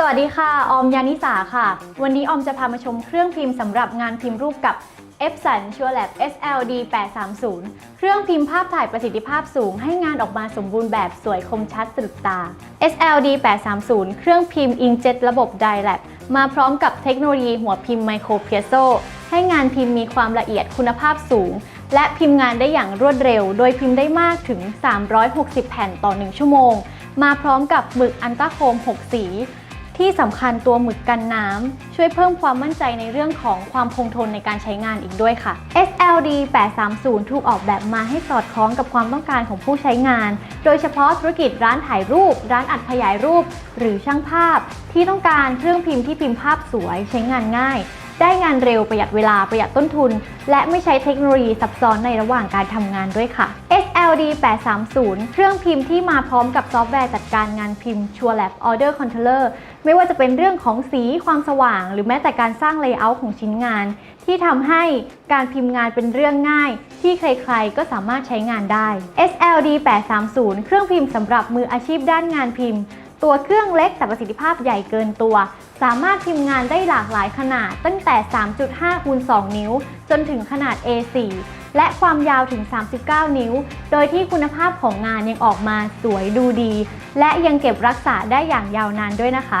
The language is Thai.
สวัสดีค่ะ ออมยานิสาค่ะ วันนี้ออมจะพามาชมเครื่องพิมพ์สำหรับงานพิมพ์รูปกับ Epson Sure Lab SLD 830 เครื่องพิมพ์ภาพถ่ายประสิทธิภาพสูงให้งานออกมาสมบูรณ์แบบสวยคมชัดสะดุดตา SLD 830 เครื่องพิมพ์ Inkjet ระบบ Dye Lab มาพร้อมกับเทคโนโลยีหัวพิมพ์ Micro Piezo ให้งานพิมพ์มีความละเอียดคุณภาพสูง และพิมพ์งานได้อย่างรวดเร็ว โดยพิมพ์ได้มากถึง 360 แผ่นต่อ 1 ชั่วโมง มาพร้อมกับหมึกอันต้าโคม 6 สี ที่สำคัญตัวหมึกกันน้ำช่วยเพิ่มความมั่นใจในเรื่องของความคงทนในการใช้งานอีกด้วยค่ะ SLD 830 ถูกออกแบบมาให้สอดคล้องกับความต้องการของผู้ใช้งาน โดยเฉพาะธุรกิจร้านถ่ายรูป ร้านอัดขยายรูป หรือช่างภาพ ที่ต้องการเครื่องพิมพ์ที่พิมพ์ภาพสวยใช้งานง่าย ได้งานเร็วประหยัดเวลาประหยัดต้นทุน และไม่ใช้เทคโนโลยีซับซ้อนในระหว่างการทำงานด้วยค่ะ SLD 830 เครื่องพิมพ์ที่มาพร้อมกับซอฟต์แวร์จัดการงานพิมพ์ Sure Lab Order Controller ไม่ว่าจะเป็นเรื่องของสีความสว่าง หรือแม้แต่การสร้างเลเยอร์ของชิ้นงาน ที่ทำให้การพิมพ์งานเป็นเรื่องง่าย ที่ใครๆก็สามารถใช้งานได้ SLD 830 เครื่องพิมพ์สำหรับมืออาชีพด้านงานพิมพ์ ตัวเครื่องเล็กแต่ประสิทธิภาพใหญ่เกินตัว สามารถพิมพ์งานได้หลากหลายขนาดตั้งแต่ 3.5คูณ2นิ้ว จนถึงขนาด A4 และความยาวถึง 39 นิ้ว โดยที่คุณภาพของงานยังออกมาสวยดูดี และยังเก็บรักษาได้อย่างยาวนานด้วยนะคะ